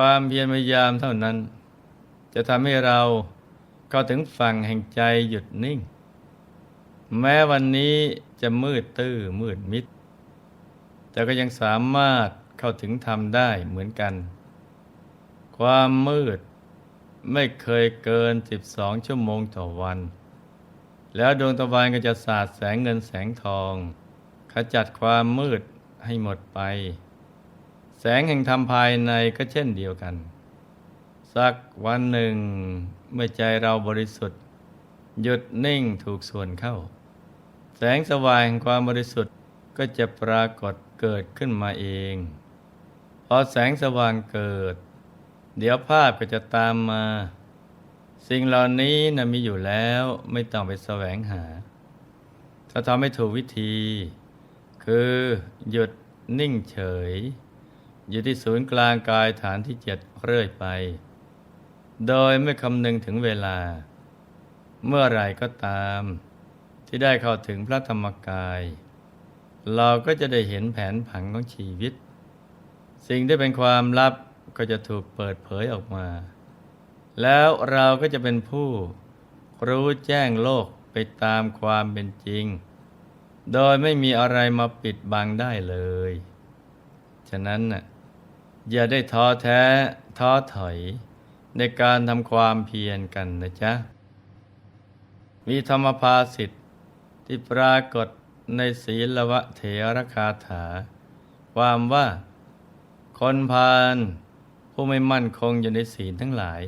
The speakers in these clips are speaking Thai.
ความเพียรพยายามเท่านั้น จะทำให้เราเข้าถึงฝั่งแห่งใจหยุดนิ่ง แม้วันนี้จะมืดตื้อมืดมิด แต่ก็ยังสามารถเข้าถึงธรรมได้เหมือนกัน ความมืดไม่เคยเกิน 12 ชั่วโมงต่อวัน แล้วดวงตะวันก็จะสาดแสงเงินแสงทอง ขจัดความมืดให้หมดไป แสงแห่งธรรมภายในก็เช่นเดียวกัน สักวันหนึ่ง เมื่อใจเราบริสุทธิ์ หยุดนิ่งถูกส่วนเข้า แสงสว่างแห่งความบริสุทธิ์ก็จะปรากฏเกิดขึ้นมาเอง พอแสงสว่างเกิด เดี๋ยวภาพก็จะตามมา สิ่งเหล่านี้นะมีอยู่แล้วไม่ต้องไปแสวงหา ถ้าทำให้ถูกวิธี คือหยุดนิ่งเฉย อยู่ที่ศูนย์กลางกายฐานที่เจ็ดเรื่อยไป โดยไม่คำนึงถึงเวลา เมื่อไรก็ตาม ที่ได้เข้าถึงพระธรรมกาย เราก็จะได้เห็นแผนผังของชีวิต สิ่งที่เป็นความลับก็จะถูกเปิดเผยออกมา แล้วเราก็จะเป็นผู้รู้แจ้งโลกไปตามความเป็นจริง โดยไม่มีอะไรมาปิดบังได้เลย ฉะนั้นน่ะ อย่าได้ท้อแท้ท้อถอย ในการทำความเพียรกันนะจ๊ะ มีธรรมภาสิทธิ์ที่ปรากฏในศีลวะเถรคาถา ความว่า คนพาลผู้ไม่มั่นคงอยู่ในศีลทั้งหลาย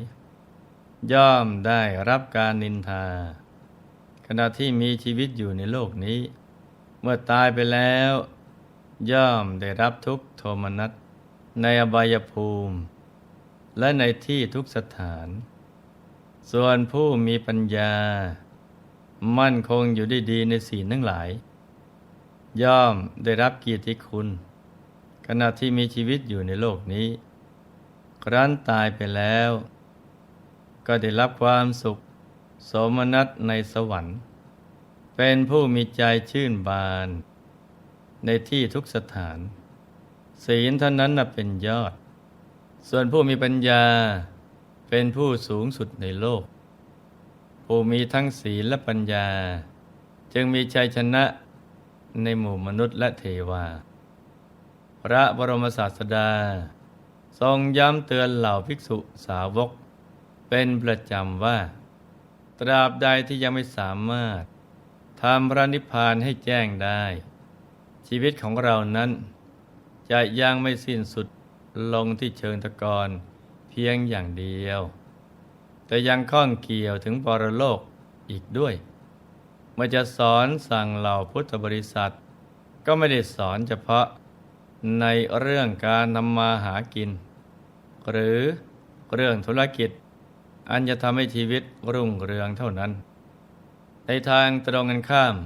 ย่อมได้รับการนินทา ขณะที่มีชีวิตอยู่ในโลกนี้ เมื่อตายไปแล้ว ย่อมได้รับทุกโทมนัส ในอบายภูมิ และในที่ทุกสถาน ส่วนผู้มีปัญญา มั่นคงอยู่ได้ดีในศีลทั้งหลาย ย่อมได้รับเกียรติคุณ ขณะที่มีชีวิตอยู่ในโลกนี้ ครั้นตายไปแล้ว ก็ได้รับความสุข สมนัสในสวรรค์ เป็นผู้มีใจชื่นบาน ในที่ทุกสถาน ศีลเท่านั้นนะเป็นยอด ส่วนผู้มีปัญญาเป็นผู้สูงสุดในโลก ผู้มีทั้งศีลและปัญญา จึงมีชัยชนะในหมู่มนุษย์และเทวา พระบรมศาสดา ทรงย้ำเตือนเหล่าภิกษุสาวก เป็นประจำว่า ตราบใดที่ยังไม่สามารถทำพระนิพพานให้แจ้งได้ ชีวิตของเรานั้น จะยังไม่สิ้นสุดลงที่เชิงตะกอนเพียงอย่างเดียว แต่ยังข้องเกี่ยวถึงปรโลกอีกด้วย เมื่อจะสอนสั่งเหล่าพุทธบริษัท ก็ไม่ได้สอนเฉพาะในเรื่องการทำมาหากิน หรือเรื่องธุรกิจ อันจะทำให้ชีวิตรุ่งเรืองเท่านั้น ในทางตรงกันข้าม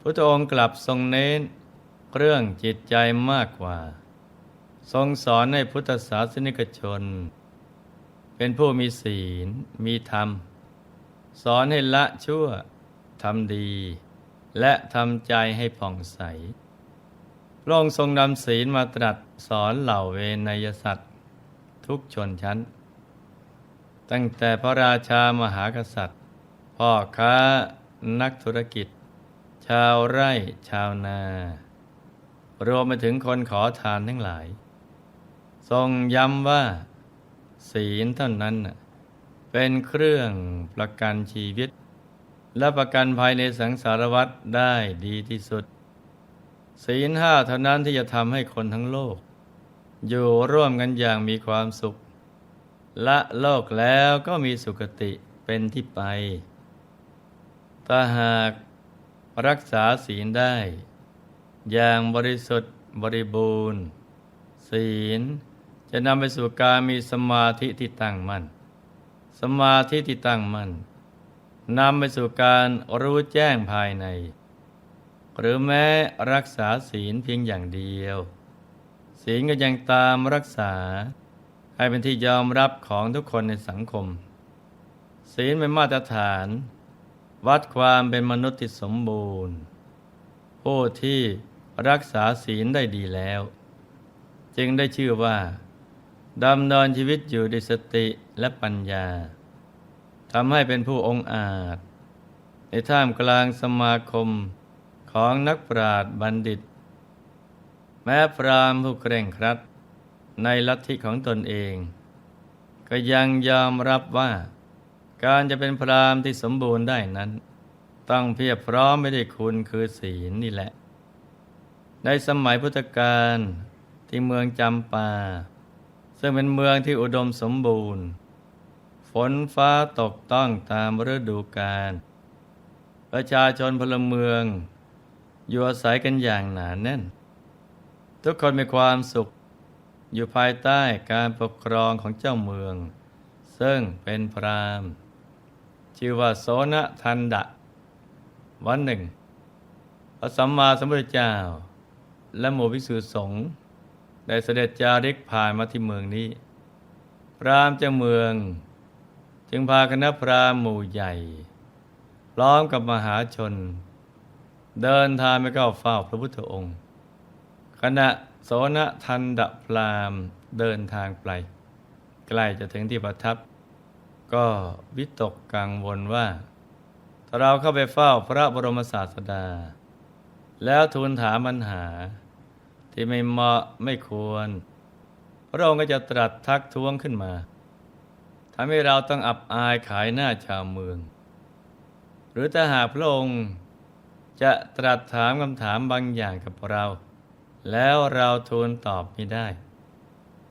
พุทธองค์กลับทรงเน้น เรื่องจิตใจมากกว่า ทรงสอนให้พุทธศาสนิกชน เป็นผู้มีศีล มีธรรม สอนให้ละชั่วทำดี และทำใจให้ผ่องใสพระองค์ทรงนำศีลมาตรัสสอนเหล่าเวนยสัตว์ ทุกชนชั้น ตั้งแต่พระราชามหากษัตริย์ พ่อค้านักธุรกิจ ชาวไร่ชาวนา รวมไปถึงคนขอทานทั้งหลาย ทรงย้ำว่า ศีลเท่านั้นเป็นเครื่องประกันชีวิต และประกันภายในสังสารวัฏได้ดีที่สุด ศีลห้าเท่านั้นที่จะทำให้คนทั้งโลก อยู่ร่วมกันอย่างมีความสุข ละโลกแล้วก็มีสุคติเป็นที่ไปถ้าหากรักษาศีลได้ อย่างบริสุทธิ์บริบูรณ์ ศีล จะนำไปสู่การมีสมาธิที่ตั้งมั่น สมาธิที่ตั้งมั่นนำไปสู่การรู้แจ้งภายใน หรือแม้รักษาศีลเพียงอย่างเดียว ศีลก็ยังตามรักษา ให้เป็นที่ยอมรับของทุกคนในสังคม ศีลเป็นมาตรฐาน วัดความเป็นมนุษย์ที่สมบูรณ์ผู้ที่ รักษาศีลได้ดีแล้ว จึงได้ชื่อว่าดำเนินชีวิตอยู่ด้วยสติและปัญญาทำให้เป็นผู้องอาจ ในท่ามกลางสมาคมของนักปราชญ์บัณฑิต แม้พรามผู้เคร่งครัด ในลัทธิของตนเอง ก็ยังยอมรับว่า การจะเป็นพรามที่สมบูรณ์ได้นั้น ต้องเพียบพร้อมไม่ได้คุณคือศีลนี่แหละ ในสมัยพุทธกาลที่เมืองจำปา ซึ่งเป็นเมืองที่อุดมสมบูรณ์ ฝนฟ้าตกต้องตามฤดูกาลประชาชนพลเมือง อยู่อาศัยกันอย่างหนาแน่น ทุกคนมีความสุขอยู่ภายใต้การปกครองของเจ้าเมือง ซึ่งเป็นพรามชื่อว่าโสนทันดะ วันหนึ่งพระสัมมาสัมพุทธเจ้า และหมู่ภิกษุสงฆ์ได้เสด็จจาริกผ่านมาที่เมืองนี้ พรามเจ้าเมือง จึงพาคณะพรามหมู่ใหญ่พร้อมกับมหาชน เดินทางไปเข้าเฝ้าพระพุทธองค์ ขณะโสนทันดพรามเดินทางไป ใกล้จะถึงที่ประทับ ก็วิตกกังวลว่า ถ้าเราเข้าไปเฝ้าพระบรมศาสดา แล้วทูลถามปัญหา ที่ไม่เหมาะไม่ควร พระองค์ก็จะตรัสทักท้วงขึ้นมาทำให้เราต้องอับอายขายหน้าชาวเมือง หรือถ้าหากพระองค์จะตรัสถามคำถามบางอย่างกับเรา แล้วเราทูลตอบไม่ได้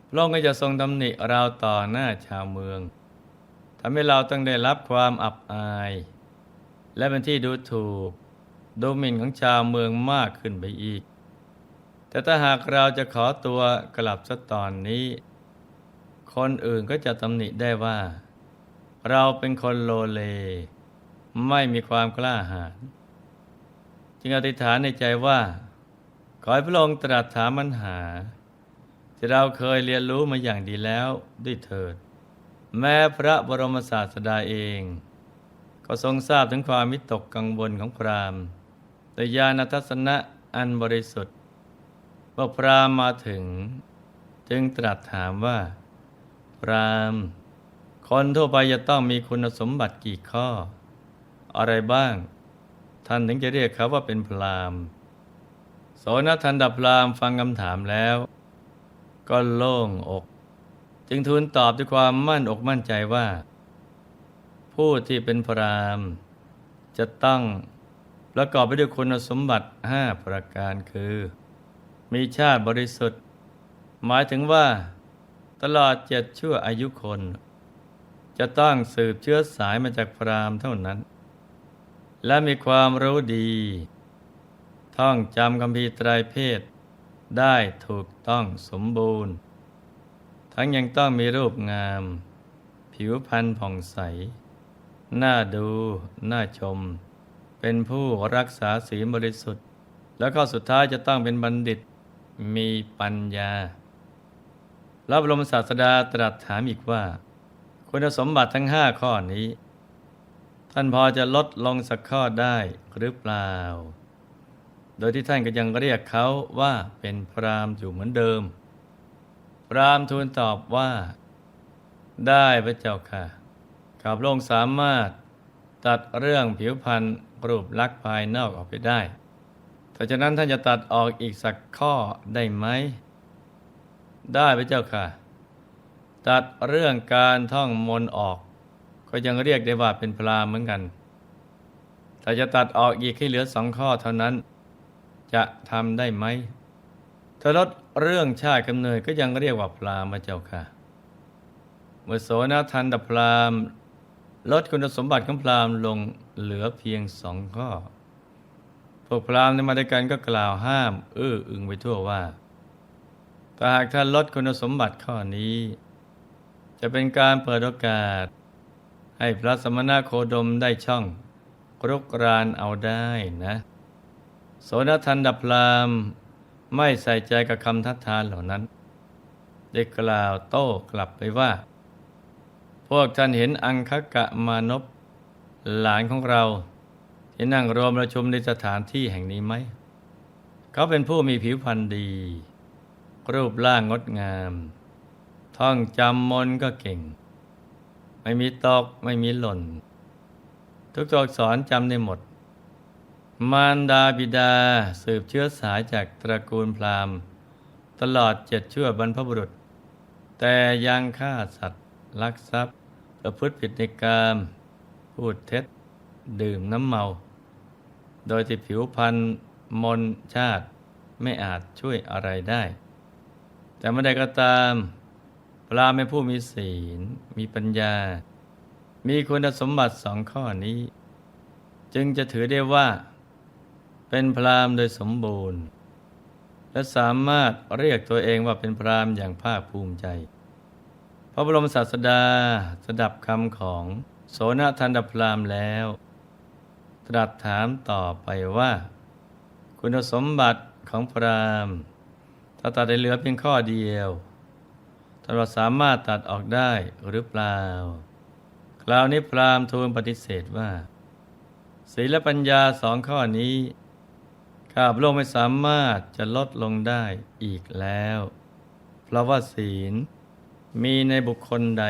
พระองค์ก็จะทรงตำหนิเราต่อหน้าชาวเมืองทำให้เราต้องได้รับความอับอาย และเป็นที่ดูถูกดูหมิ่นของชาวเมืองมากขึ้นไปอีก แต่ถ้าหากเราจะขอตัวกลับสัตอนนี้ คนอื่นก็จะตำหนิได้ว่า เราเป็นคนโลเล ไม่มีความกล้าหาญจึงอธิษฐานในใจว่า ขอให้พระองค์ตรัสถามปัญหา ที่เราเคยเรียนรู้มาอย่างดีแล้วด้วยเถิด แม้พระบรมศาสดาเอง ก็ทรงทราบถึงความมิตกกังวลของพรามแต่ญาณทัศนะอันบริสุทธิ์ เมื่อพรามมาถึง จึงตรัสถามว่า พรามคนทั่วไปจะต้องมีคุณสมบัติกี่ข้อ อะไรบ้าง ท่านถึงจะเรียกเขาว่าเป็นพรามโสนทันดาพรามฟังคำถามแล้ว ก็โล่งอก จึงทูลตอบด้วยความมั่นอกมั่นใจว่า ผู้ที่เป็นพรามจะต้องประกอบไปด้วยคุณสมบัติห้าประการคือ มีชาติบริสุทธิ์ หมายถึงว่า ตลอดเจ็ดชั่วอายุคน จะต้องสืบเชื้อสายมาจากพราหมณ์เท่านั้น และมีความรู้ดี ท่องจำคำพีร์ไตรเพศ ได้ถูกต้องสมบูรณ์ ทั้งยังต้องมีรูปงาม ผิวพรรณผ่องใส น่าดู น่าชม เป็นผู้รักษาศีลบริสุทธิ์แล้วก็สุดท้ายจะต้องเป็นบัณฑิต มีปัญญาพระบรมศาสดาตรัสถามอีกว่า คุณสมบัติทั้งห้าข้อนี้ ท่านพอจะลดลงสักข้อได้หรือเปล่า โดยที่ท่านก็ยังเรียกเขาว่าเป็นพรามอยู่เหมือนเดิม พรามทูลตอบว่า ได้พระเจ้าค่ะข้าพระองค์สามารถตัดเรื่องผิวพรรณรูปลักษณ์ภายนอกออกไปได้ ถ้าฉะนั้นท่านจะตัดออกอีกสักข้อได้ไหม ได้พระเจ้าค่ะ ตัดเรื่องการท่องมนต์ออก ก็ยังเรียกได้ว่าเป็นพรามเหมือนกันถ้าจะตัดออกอีกให้เหลือสองข้อเท่านั้น จะทำได้ไหมถ้าลดเรื่องชาติกำเนิดก็ยังเรียกว่าพรามพระเจ้าค่ะ เมื่อโสนทันดพรามลดคุณสมบัติของพรามลงเหลือเพียงสองข้อ พวกพราหมณ์ในมาด้วยกันก็กล่าวห้ามอื้ออึงไปทั่วว่าถ้าหากท่านลดคุณสมบัติข้อนี้ จะเป็นการเปิดโอกาส ให้พระสมณโคดมได้ช่องรุกรานเอาได้นะ โสนทันดับพรามไม่ใส่ใจกับคำทัดทานเหล่านั้น ได้กล่าวโต้กลับไปว่า พวกท่านเห็นอังคกะมานพหลานของเรา ที่นั่งรวมประชุมในสถานที่แห่งนี้ไหม เขาเป็นผู้มีผิวพรรณดี รูปร่างงดงาม ท่องจำมนก็เก่ง ไม่มีตกไม่มีหล่น ทุกตัวอักษรจำได้หมด มารดาบิดาสืบเชื้อสายจากตระกูลพราหมณ์ ตลอดเจ็ดชั่วบรรพบุรุษ แต่ยังฆ่าสัตว์ ลักทรัพย์ประพฤติผิดในกามพูดเท็จดื่มน้ำเมา โดยที่ผิวพรรณมนชาติไม่อาจช่วยอะไรได้ แต่เมื่อใดก็ตามพราหมณ์เป็นผู้มีศีล มีปัญญา มีคุณสมบัติสองข้อนี้ จึงจะถือได้ว่า เป็นพรามโดยสมบูรณ์ และสามารถเรียกตัวเองว่าเป็นพรามอย่างภาคภูมิใจ พระบรมศาสดาสดับคำของโสนทันดพรามแล้ว ตรัสถามต่อไปว่า คุณสมบัติของพรามถ้าตัดได้เหลือเพียงข้อเดียวท่านว่าสามารถตัดออกได้หรือเปล่า คราวนี้พรามทูลปฏิเสธว่า ศีลและปัญญาสองข้อนี้ข้าพระองค์ไม่สามารถจะลดลงได้อีกแล้ว เพราะว่าศีลมีในบุคคลใด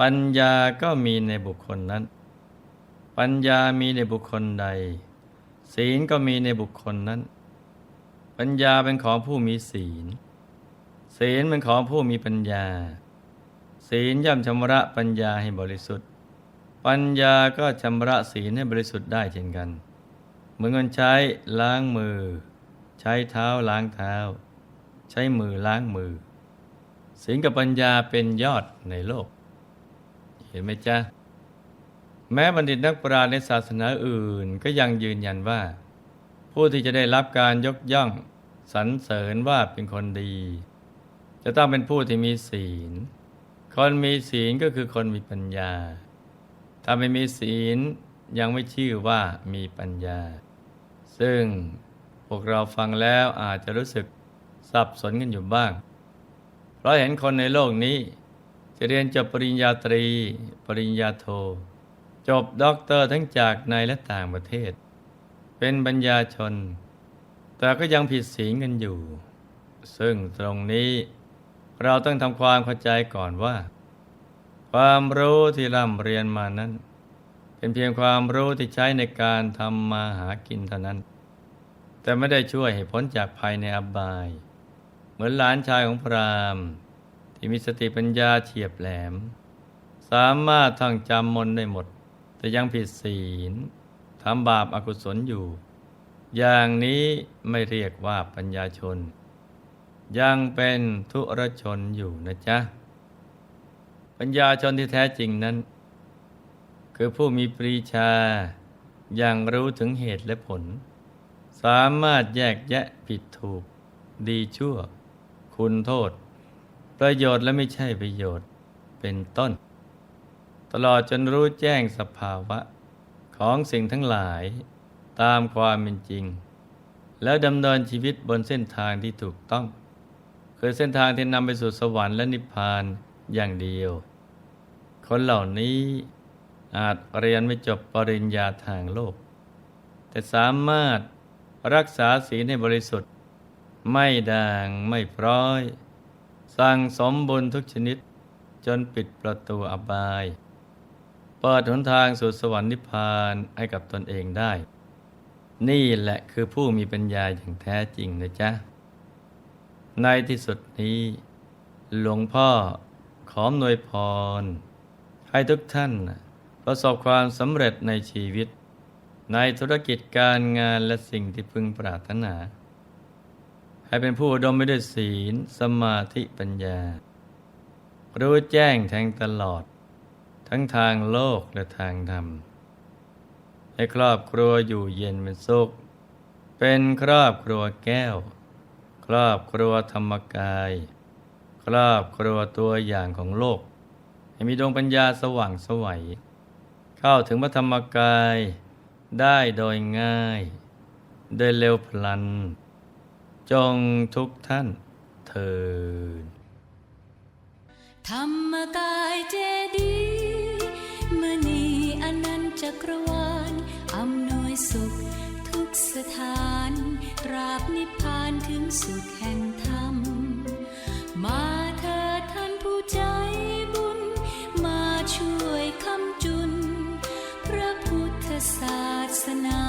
ปัญญาก็มีในบุคคลนั้น ปัญญามีในบุคคลใด ศีลก็มีในบุคคลนั้น ปัญญาเป็นของผู้มีศีล ศีลเป็นของผู้มีปัญญา ศีลย่อมชำระปัญญาให้บริสุทธิ์ ปัญญาก็ชำระศีลให้บริสุทธิ์ได้เช่นกัน เหมือนคนใช้ล้างมือ ใช้เท้าล้างเท้า ใช้มือล้างมือ ศีลกับปัญญาเป็นยอดในโลก เห็นไหมจ๊ะ แม้บัณฑิตนักปราชญ์ในศาสนาอื่นก็ยังยืนยันว่า ผู้ที่จะได้รับการยกย่องสรรเสริญว่าเป็นคนดี จะต้องเป็นผู้ที่มีศีล คนมีศีลก็คือคนมีปัญญา ถ้าไม่มีศีลยังไม่ชื่อว่ามีปัญญา ซึ่งพวกเราฟังแล้วอาจจะรู้สึกสับสนกันอยู่บ้าง เพราะเห็นคนในโลกนี้ จะเรียนจบปริญญาตรี ปริญญาโท จบด็อกเตอร์ทั้งจากในและต่างประเทศ เป็นปัญญาชน แต่ก็ยังผิดศีลกันอยู่ ซึ่งตรงนี้เราต้องทำความเข้าใจก่อนว่า ความรู้ที่ร่ำเรียนมานั้น เป็นเพียงความรู้ที่ใช้ในการทำมาหากินเท่านั้น แต่ไม่ได้ช่วยให้พ้นจากภัยในอบาย เหมือนหลานชายของพราหมณ์ที่มีสติปัญญาเฉียบแหลม สามารถท่องจำมนได้หมด แต่ยังผิดศีลทำบาปอากุศลอยู่ อย่างนี้ไม่เรียกว่าปัญญาชน ยังเป็นทุรชนอยู่นะจ๊ะ ปัญญาชนที่แท้จริงนั้น คือผู้มีปรีชาอย่างรู้ถึงเหตุและผล สามารถแยกแยะผิดถูก ดีชั่ว คุณโทษ ประโยชน์และไม่ใช่ประโยชน์เป็นต้น ตลอดจนรู้แจ้งสภาวะของสิ่งทั้งหลายตามความเป็นจริง แล้วดำเนินชีวิตบนเส้นทางที่ถูกต้อง คือเส้นทางที่นำไปสู่สวรรค์และนิพพานอย่างเดียว คนเหล่านี้อาจเรียนไม่จบปริญญาทางโลก แต่สามารถรักษาศีลให้บริสุทธิ์ ไม่ด่างไม่พร้อย สั่งสมบุญทุกชนิดจนปิดประตูอบาย เปิดหนทางสู่สวรรค์นิพพานให้กับตนเองได้ นี่แหละคือผู้มีปัญญาอย่างแท้จริงนะจ๊ะ ในที่สุดนี้ หลวงพ่อขออนวยพร ให้ทุกท่านประสบความสำเร็จในชีวิต ในธุรกิจการงานและสิ่งที่พึงปรารถนา ให้เป็นผู้อดมได้วยศีล สมาธิปัญญา รู้แจ้งแทงตลอด ทั้งทางโลกและทางธรรม ให้ครอบครัวอยู่เย็นเป็นสุข เป็นครอบครัวแก้ว ครอบครัวธรรมกาย ครอบครัวตัวอย่างของโลก ให้มีดวงปัญญาสว่างสวัย เข้าถึงพระธรรมกายได้โดยง่าย โดยเร็วพลัน จงทุกท่านเทินธรรมกายเจดีย์ มณีอนันตจักรวาลอำนวยสุขทุกสถานตราบนิพพานถึงสุขแห่งธรรม มาเธอท่านผู้ใจบุญ มาช่วยคำจุน พระพุทธศาสนา